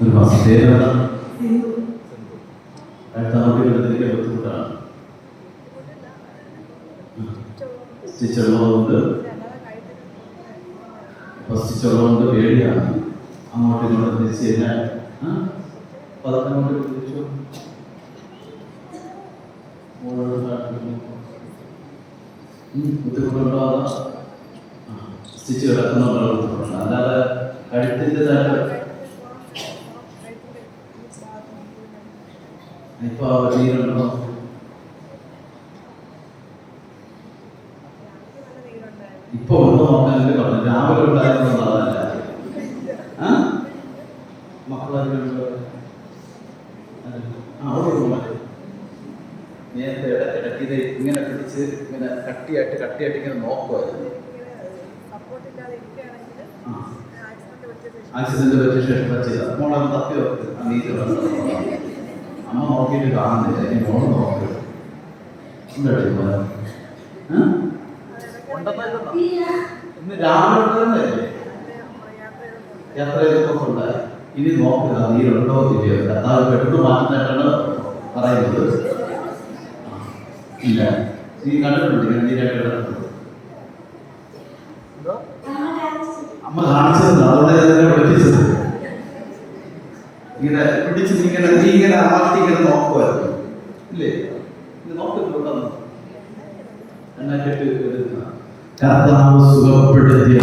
ഒരു അടുത്ത കുട്ടികളുടെ ബുദ്ധിമുട്ടാണ് സ്റ്റിച്ച് ഉള്ളതുകൊണ്ട് പേടിയാണ് അങ്ങോട്ട് ഇങ്ങോട്ട് തിരിച്ചു കഴിഞ്ഞാൽ? പതുക്കെ അങ്ങോട്ട് തിരിച്ചു മോളോട് കാണിക്കുന്നു. ഉം, ബുദ്ധിമുട്ടുണ്ടോ അതോ? ആ, സ്റ്റിച്ച് ബുദ്ധിമുട്ടുണ്ട് അല്ലാതെ കഴുത്തിന്റെതായിട്ട് ഇപ്പൊ നീരുണ്ടോ ഇപ്പൊ ഉണ്ടോ നോക്കാനൊക്കെ പറഞ്ഞു രാവിലെ ഉണ്ടായിരുന്നു അതല്ല ആ? മക്കളൊക്കെ ഉണ്ടോ ആ അവിടെ ഒരു നേരത്തെ ഇടയ്ക്ക് ഇത് ഇങ്ങനെ പിടിച്ച് ഇങ്ങനെ കട്ടിയായിട്ട് കട്ടിയായിട്ട് ഇങ്ങനെ നോക്കുമായിരുന്നു ആക്സിഡന്റ് പറ്റിയ ശേഷം. ചെയ്ത മോളെ തപ്പി വെക്ക് ആ നീറ്റ് വന്നത്. നോക്കിയിട്ട് കാണുന്നില്ല ഇനി മോൾ നോക്ക് ഉണ്ടോ മോളെ ആ? ഇന്ന് രാവിലെ ഉണ്ടെന്നല്ലേ യാത്ര ചെയ്തപ്പോൾ ഉണ്ടായി ഇനി നോക്കുക നീരുണ്ടോ ഇല്ലയോ കർത്താവ് പെട്ടെന്ന് മാറ്റുന്നതായിട്ടാണ് പറയുന്നത് ഇല്ല നീ കണ്ടിട്ടുണ്ട് ഇങ്ങനെ നീരായിട്ട് കിടക്കുന്നത് അമ്മ കാണിച്ചത് നിന്നെ ഇങ്ങനെ അമർത്തി ഇങ്ങനെ നോക്കുമായിരുന്നു ഇല്ലേ? നോക്കുന്നു കെട്ടി. എടുക്കുന്ന കർത്താവ് സുഖപ്പെടുത്തിയ